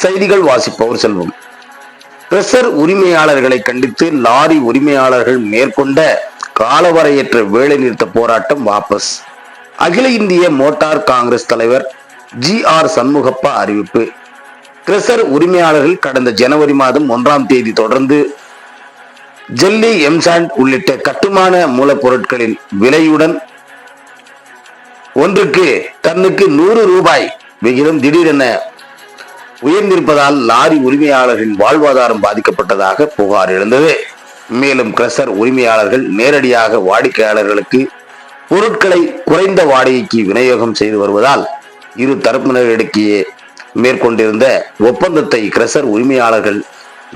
செய்திகள் வாசிப்பவர் செல்வம். பிரஷர் உரிமையாளர்களை கண்டித்து லாரி உரிமையாளர்கள் மேற்கொண்ட காலவரையற்ற வேலைநிறுத்த போராட்டம் வாபஸ். அகில இந்திய மோட்டார் காங்கிரஸ் தலைவர் ஜி ஆர் சண்முகப்பா அறிவிப்பு. கிரசர் உரிமையாளர்கள் கடந்த ஜனவரி மாதம் ஒன்றாம் தேதி தொடர்ந்து ஜெல்லி எம்சாண்ட் உள்ளிட்ட கட்டுமான மூலப்பொருட்களின் விலையுடன் ஒன்றுக்கு டன்னுக்கு நூறு ரூபாய் விகிதம் திடீரென உயர்ந்திருப்பதால் லாரி உரிமையாளர்களின் வாழ்வாதாரம் பாதிக்கப்பட்டதாக புகார் எழுந்தது. மேலும் கிரஷர் உரிமையாளர்கள் நேரடியாக வாடிக்கையாளர்களுக்கு பொருட்களை குறைந்த வாடகைக்கு விநியோகம் செய்து வருவதால் இரு தரப்பினரிடையே மேற்கொண்டிருந்த ஒப்பந்தத்தை கிரஷர் உரிமையாளர்கள்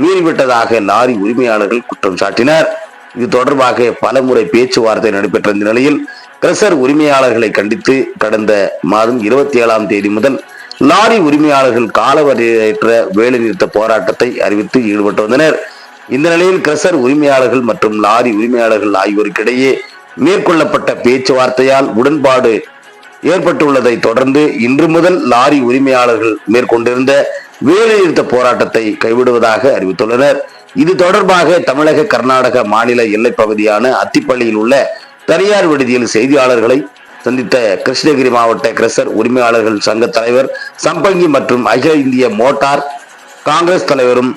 மீறிவிட்டதாக லாரி உரிமையாளர்கள் குற்றம் சாட்டினர். இது தொடர்பாக பலமுறை பேச்சுவார்த்தை நடைபெற்ற இந்த நிலையில் கிரஷர் உரிமையாளர்களை கண்டித்து கடந்த மாதம் இருபத்தி ஏழாம் தேதி முதல் லாரி உரிமையாளர்கள் காலவரையற்ற வேலைநிறுத்த போராட்டத்தை அறிவித்து ஈடுபட்டு வந்தனர். இந்த நிலையில் கிரசர் உரிமையாளர்கள் மற்றும் லாரி உரிமையாளர்கள் ஆகியோருக்கிடையே மேற்கொள்ளப்பட்ட பேச்சுவார்த்தையால் உடன்பாடு ஏற்பட்டுள்ளதை தொடர்ந்து இன்று முதல் லாரி உரிமையாளர்கள் மேற்கொண்டிருந்த வேலைநிறுத்த போராட்டத்தை கைவிடுவதாக அறிவித்துள்ளனர். இது தொடர்பாக தமிழக கர்நாடக மாநில எல்லைப் பகுதியான அத்திப்பள்ளியில் உள்ள தனியார் விடுதியில் செய்தியாளர்களை சந்தித்த கிருஷ்ணகிரி மாவட்ட கிரசர் உரிமையாளர்கள் சங்க தலைவர் சம்பங்கி மற்றும் அகில இந்திய மோட்டார் காங்கிரஸ் தலைவரும்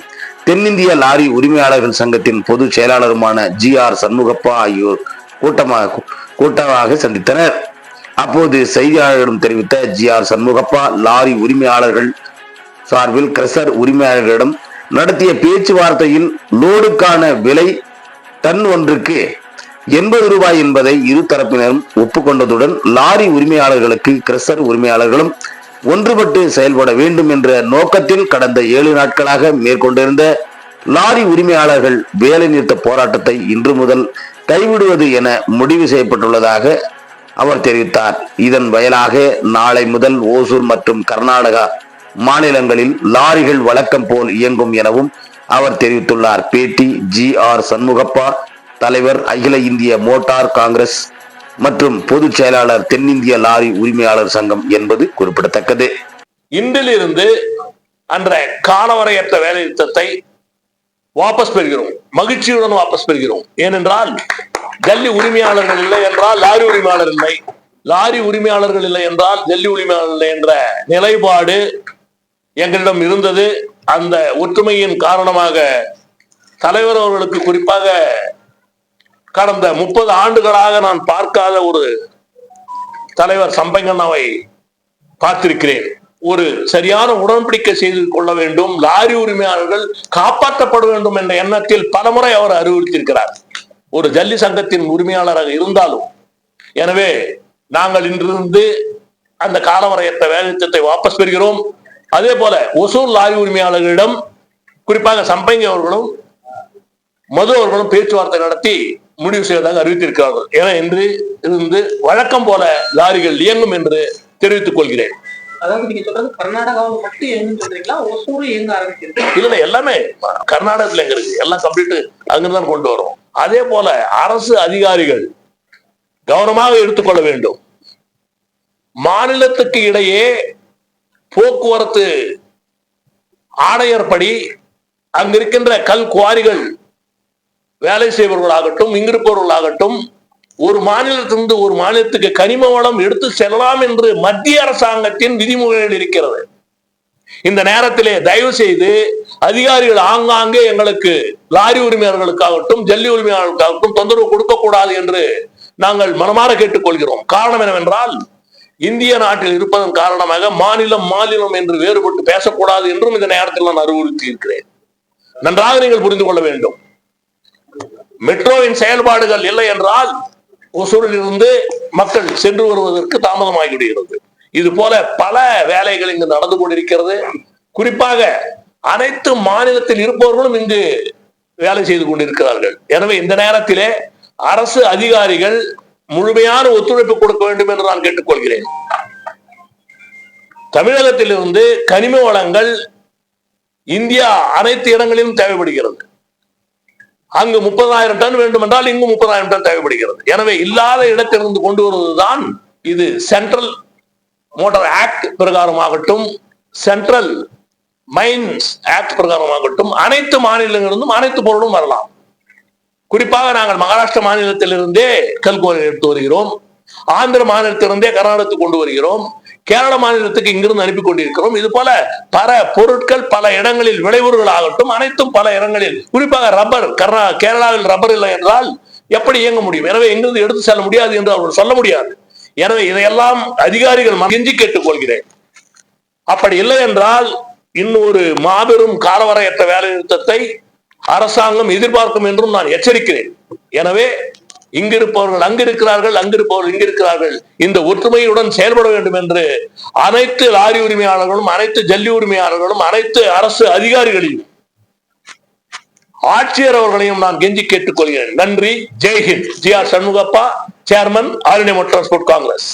தென்னிந்திய லாரி உரிமையாளர்கள் சங்கத்தின் பொதுச் செயலாளருமான ஜி ஆர் சண்முகப்பா ஆகியோர் கூட்டமாக கூட்டமாக சந்தித்தனர். அப்போது செய்தியாளர்களிடம் தெரிவித்த ஜி ஆர் சண்முகப்பா லாரி உரிமையாளர்கள் சார்பில் கிரசர் உரிமையாளர்களிடம் நடத்திய பேச்சுவார்த்தையில் லோடுக்கான விலை டன் ஒன்றுக்கு எண்பது ரூபாய் என்பதை இரு தரப்பினரும் ஒப்புக்கொண்டதுடன் லாரி உரிமையாளர்களுக்கு கிரஷர் உரிமையாளர்களும் ஒன்றுபட்டு செயல்பட வேண்டும் என்ற நோக்கத்தில் கடந்த ஏழு நாட்களாக மேற்கொண்டிருந்த லாரி உரிமையாளர்கள் வேலை நிறுத்த போராட்டத்தை இன்று முதல் கைவிடுவது என முடிவு செய்யப்பட்டுள்ளதாக அவர் தெரிவித்தார். இதன் வயலாக நாளை முதல் ஓசூர் மற்றும் கர்நாடகா மாநிலங்களில் லாரிகள் வழக்கம் போல் இயங்கும் எனவும் அவர் தெரிவித்துள்ளார். பேட்டி ஜி ஆர் சண்முகப்பா தலைவர் அகில இந்திய மோட்டார் காங்கிரஸ் மற்றும் பொதுச் செயலாளர் தென்னிந்திய லாரி உரிமையாளர் சங்கம் என்பது குறிப்பிடத்தக்கது. இன்றிலிருந்து அன்ற காலவரையற்ற வேலை நிறுத்தத்தை வாபஸ் பெறுகிறோம். மகிழ்ச்சியுடன் வாபஸ் பெறுகிறோம். ஏனென்றால் ஜல்லி உரிமையாளர்கள் இல்லை என்றால் லாரி உரிமையாளர் இல்லை. லாரி உரிமையாளர்கள் இல்லை என்றால் ஜல்லி உரிமையாளர் இல்லை என்ற நிலைப்பாடு எங்களிடம் இருந்தது. அந்த ஒற்றுமையின் காரணமாக தலைவர் அவர்களுக்கு குறிப்பாக கடந்த முப்பது ஆண்டுகளாக நான் பார்க்காத ஒரு தலைவர் சம்பங்கண்ணாவை பார்த்திருக்கிறேன். ஒரு சரியான உடன்படிக்கை செய்து கொள்ள வேண்டும் லாரி உரிமையாளர்கள் காப்பாற்றப்பட வேண்டும் என்ற எண்ணத்தில் பலமுறை அவர் அறிவுறுத்தியிருக்கிறார். ஒரு ஜல்லி சங்கத்தின் உரிமையாளராக இருந்தாலும். எனவே நாங்கள் இன்றிருந்து அந்த காலவரையற்ற வேலைத்திட்டத்தை வாபஸ் பெறுகிறோம். அதே போல ஒசூர் லாரி உரிமையாளர்களிடம் குறிப்பாக சம்பங்கி அவர்களும் மது அவர்களும் பேச்சுவார்த்தை நடத்தி முடிவு செய்வதாக அறிவித்திருக்கிறார்கள். என இன்று இருந்து வழக்கம் போல லாரிகள் இயங்கும் என்று தெரிவித்துக் கொள்கிறேன். அதாவது நீங்க சொல்றது கர்நாடகாவில் மட்டும் எங்கன்னு சொல்றீங்களா? ஒசூர் எங்க ஆரம்பிக்கிறது இல்ல இல்ல, எல்லாமே கர்நாடகத்துல எங்க இருக்கு. எல்லாம் கம்ப்ளீட் அங்கிருந்து தான் கொண்டு வரும். அதே போல அரசு அதிகாரிகள் கவனமாக எடுத்துக்கொள்ள வேண்டும். மாநிலத்துக்கு இடையே போக்குவரத்து ஆணையர் படி அங்க இருக்கின்ற கல் குவாரிகள் வேலை செய்பவர்களாகட்டும் இங்கிருப்பவர்களாகட்டும் ஒரு மாநிலத்திலிருந்து ஒரு மாநிலத்துக்கு கனிம வளம் எடுத்து செல்லலாம் என்று மத்திய அரசாங்கத்தின் விதிமுறைகள் இருக்கிறது. இந்த நேரத்திலே தயவு செய்து அதிகாரிகள் ஆங்காங்கே எங்களுக்கு லாரி உரிமையாளர்களுக்காகட்டும் ஜல்லி உரிமையாளர்களுக்காகட்டும் தொந்தரவு கொடுக்கக்கூடாது என்று நாங்கள் மனமாற கேட்டுக்கொள்கிறோம். காரணம் என்னவென்றால் இந்திய நாட்டில் இருப்பதன் காரணமாக மாநிலம் மாநிலம் என்று வேறுபட்டு பேசக்கூடாது என்றும் இந்த நேரத்தில் நான் அறிவுறுத்தி இருக்கிறேன் நன்றாக நீங்கள் புரிந்து கொள்ள வேண்டும். மெட்ரோவின் செயல்பாடுகள் இல்லை என்றால் ஒசூரில் இருந்து மக்கள் சென்று வருவதற்கு தாமதமாகிவிடுகிறது. இது போல பல வேலைகள் இங்கு நடந்து கொண்டிருக்கிறது. குறிப்பாக அனைத்து மாநிலத்தில் இருப்பவர்களும் இங்கு வேலை செய்து கொண்டிருக்கிறார்கள். எனவே இந்த நேரத்திலே அரசு அதிகாரிகள் முழுமையான ஒத்துழைப்பு கொடுக்க வேண்டும் என்று நான் கேட்டுக்கொள்கிறேன். தமிழகத்திலிருந்து கனிம வளங்கள் இந்தியா அனைத்து இடங்களிலும் தேவைப்படுகிறது. அங்கு முப்பதாயிரம் டன் வேண்டும் என்றால் இங்கு முப்பதாயிரம் டன் தேவைப்படுகிறது. எனவே இல்லாத இடத்திலிருந்து கொண்டு வருவதுதான் இது சென்ட்ரல் மோட்டார் ஆக்ட் பிரகாரமாகட்டும் சென்ட்ரல் மைன்ஸ் ஆக்ட் பிரகாரமாகட்டும் அனைத்து மாநிலங்களிலிருந்தும் அனைத்து பொருளும் வரலாம். குறிப்பாக நாங்கள் மகாராஷ்டிர மாநிலத்திலிருந்தே கல்கோலை எடுத்து வருகிறோம். ஆந்திர மாநிலத்திலிருந்தே கர்நாடகத்துக்கு கொண்டு வருகிறோம். கேரள மாநிலத்துக்கு இங்கிருந்து அனுப்பி கொண்டிருக்கிறோம் இது போல பல பொருட்கள் பல இடங்களில் விளைவுகள் ஆகட்டும் அனைத்தும் பல இடங்களில் குறிப்பாக ரப்பர் கர்நா கேரளாவில் ரப்பர் இல்லை என்றால் எப்படி இயங்க முடியும்? எனவே எங்கிருந்து எடுத்து செல்ல முடியாது என்று அவர்கள் சொல்ல முடியாது. எனவே இதையெல்லாம் அதிகாரிகள் கெஞ்சி கேட்டுக் கொள்கிறேன் அப்படி இல்லை என்றால் இன்னொரு மாபெரும் காலவரையற்ற வேலை நிறுத்தத்தை அரசாங்கம் எதிர்பார்க்கும் என்றும் நான் எச்சரிக்கிறேன். எனவே இங்கிருப்பவர்கள் அங்கிருக்கிறார்கள் அங்கிருப்பவர்கள் இங்கிருக்கிறார்கள். இந்த ஒற்றுமையுடன் செயல்பட வேண்டும் என்று அனைத்து லாரி உரிமையாளர்களும் அனைத்து ஜல்லி உரிமையாளர்களும் அனைத்து அரசு அதிகாரிகளையும் ஆட்சியர் அவர்களையும் நான் கெஞ்சி கேட்டுக்கொள்கிறேன். நன்றி. ஜெய்ஹிந்த் G R Shanmugappa chairman Arani India Transport Congress.